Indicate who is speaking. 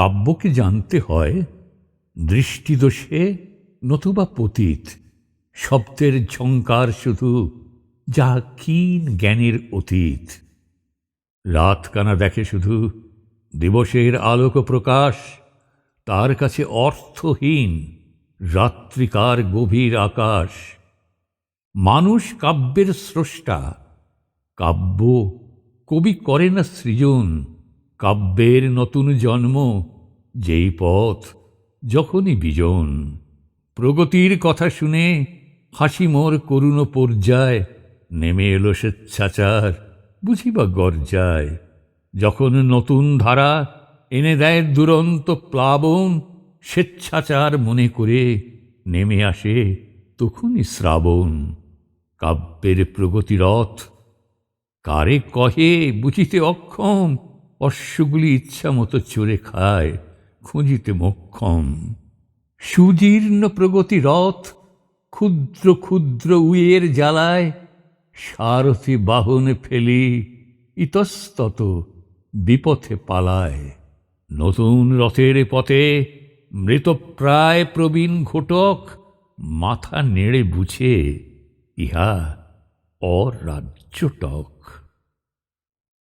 Speaker 1: কাব্যকে জানতে হয়, দৃষ্টিদোষে নতুবা পতীত, শব্দের ঝঙ্কার শুধু যা ক্ষীণ জ্ঞানের অতীত। রাতকানা দেখে শুধু দিবসের আলোক প্রকাশ, তার কাছে অর্থহীন, রাত্রিকার গভীর আকাশ। মানুষ কাব্যের স্রষ্টা, কাব্য কবি করে না সৃজন কাব্যের নতুন জন্ম, যেই পথ যখনই বিজন। প্রগতির কথা শুনে হাসি মোর করুণ পর্যায়, নেমে এলো স্বেচ্ছাচার, বুঝিবা গর্জায়। যখন নতুন ধারা এনে দেয় দুরন্ত প্লাবন, স্বেচ্ছাচার মনে করে নেমে আসে তখনই শ্রাবণ। কাব্যের প্রগতিরথ, কারে কহে বুঝিতে অক্ষম অশ্বগুলি ইচ্ছা মতো চড়ে খায়, খুঁজিতে মক্ষম। সুদীর্ণ প্রগতি রথ ক্ষুদ্র ক্ষুদ্র উয়ের জ্বালায়, সারথি বাহনে ফেলি, ইতস্তত বিপথে পালায়। নতুন রথের পথে মৃতপ্রায় প্রবীণ ঘটক মাথা নেড়ে বুঝে, ইহা অরাজ্যটক